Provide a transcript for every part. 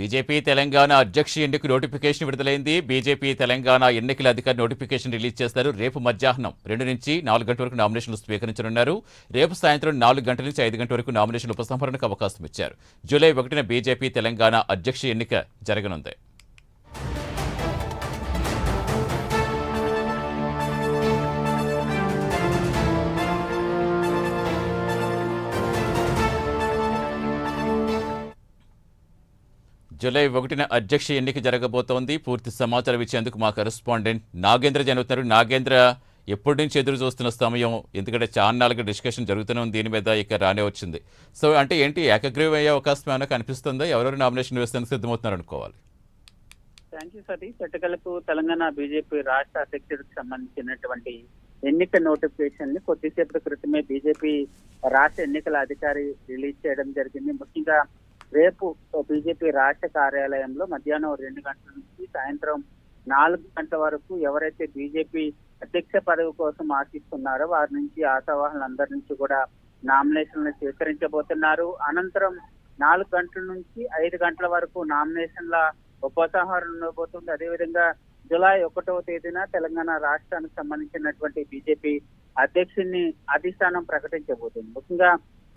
BJP Telangana అధ్యక్ష ఎన్నిక notification విడుదలైంది. బీజేపీ తెలంగాణ ఎన్నికల అధికారి నోటిఫికేషన్ రిలీజ్ చేస్తారు. రేపు మధ్యాహ్నం రెండు నుంచి నాలుగు గంటల వరకు నామినేషన్లు స్వీకరించనున్నారు. రేపు సాయంత్రం నాలుగు గంటల నుంచి ఐదు గంటల వరకు నామినేషన్లు ఉపసంహరణకు అవకాశం ఇచ్చారు. జూలై ఒకటిన బీజేపీ తెలంగాణ అధ్యక్ష ఎన్నిక జరగనుంది. జూలై ఒకటిన అధ్యక్ష ఎన్నిక జరగబోతోంది. పూర్తి సమాచారం ఇచ్చేందుకు మా కరెస్పాండెంట్ నాగేంద్ర జరుగుతున్నారు నాగేంద్ర ఎప్పటి నుంచి ఎదురు చూస్తున్న సమయం? ఎందుకంటే చాన్నాళ్ళకి డిస్కషన్ జరుగుతూనే ఉంది. దీని మీద ఇక రానే వచ్చింది. సో అంటే ఏంటి? ఏకగ్రీవం అయ్యే అవకాశం ఏమైనా కనిపిస్తుందా? ఎవరెవరు నామినేషన్ వేస్తానికి సిద్ధమవుతున్నారు అనుకోవాలి. థ్యాంక్ యూ సతీష్ ఎట్టకలకు తెలంగాణ బీజేపీ రాష్ట్ర అధ్యక్షుడికి సంబంధించినటువంటి ఎన్నిక నోటిఫికేషన్ని కొద్దిసేపటి క్రితమే బీజేపీ రాష్ట్ర ఎన్నికల అధికారి రిలీజ్ చేయడం జరిగింది. ముఖ్యంగా రేపు బీజేపీ రాష్ట్ర కార్యాలయంలో మధ్యాహ్నం రెండు గంటల నుంచి సాయంత్రం నాలుగు గంటల వరకు ఎవరైతే బీజేపీ అధ్యక్ష పదవి కోసం ఆశిస్తున్నారో వారి నుంచి ఆశావాహులందరి నుంచి కూడా నామినేషన్లు స్వీకరించబోతున్నారు. అనంతరం నాలుగు గంటల నుంచి ఐదు గంటల వరకు నామినేషన్ల ఉపసంహారం ఉండబోతుంది. అదేవిధంగా జులై ఒకటవ తేదీన తెలంగాణ రాష్ట్రానికి సంబంధించినటువంటి బీజేపీ అధ్యక్షుడిని అధిష్టానం ప్రకటించబోతుంది. ముఖ్యంగా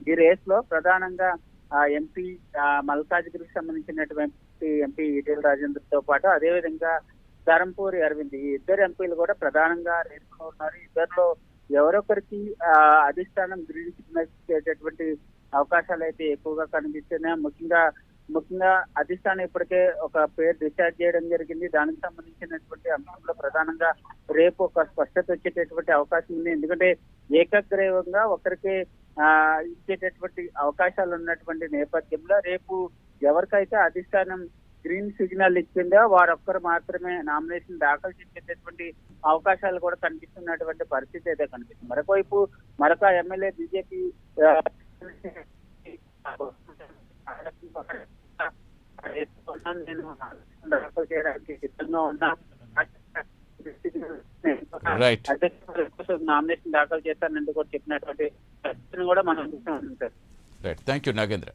ఈ రేస్లో ప్రధానంగా ఎంపీ మల్కాజ్గిరికి సంబంధించినటువంటి ఎంపీ ఈటెల రాజేందర్తో పాటు అదేవిధంగా ధరంపూరి అరవింద్. ఈ ఇద్దరు ఎంపీలు కూడా ప్రధానంగా రేసులో ఉన్నారు. ఇద్దరిలో ఎవరొకరికి అధిష్టానం గ్రీన్ అవకాశాలు అయితే ఎక్కువగా కనిపిస్తున్నాయి. ముఖ్యంగా ముఖ్యంగా అధిష్టానం ఇప్పటికే ఒక పేరు డిశ్చార్జ్ చేయడం జరిగింది. దానికి సంబంధించినటువంటి అంశంలో ప్రధానంగా రేపు ఒక స్పష్టత వచ్చేటటువంటి అవకాశం ఉంది. ఎందుకంటే ఏకగ్రీవంగా ఒకరికి ఇచ్చేటటువంటి అవకాశాలు ఉన్నటువంటి నేపథ్యంలో రేపు ఎవరికైతే అధిష్టానం గ్రీన్ సిగ్నల్ ఇచ్చిందో వారొక్కరు మాత్రమే నామినేషన్ దాఖలు చేసేటటువంటి అవకాశాలు కూడా కనిపిస్తున్నటువంటి పరిస్థితి అయితే కనిపిస్తుంది మరొకవైపు మరొక ఎమ్మెల్యే బీజేపీ నేను దాఖలు చేయడానికి సిద్ధంగా ఉన్నా. నామినేషన్ దాఖలు చేస్తానంటూ కూడా చెప్పినటువంటి పరిస్థితిని కూడా మనం చూస్తూ ఉంటాం. Sir right thank you Nagendra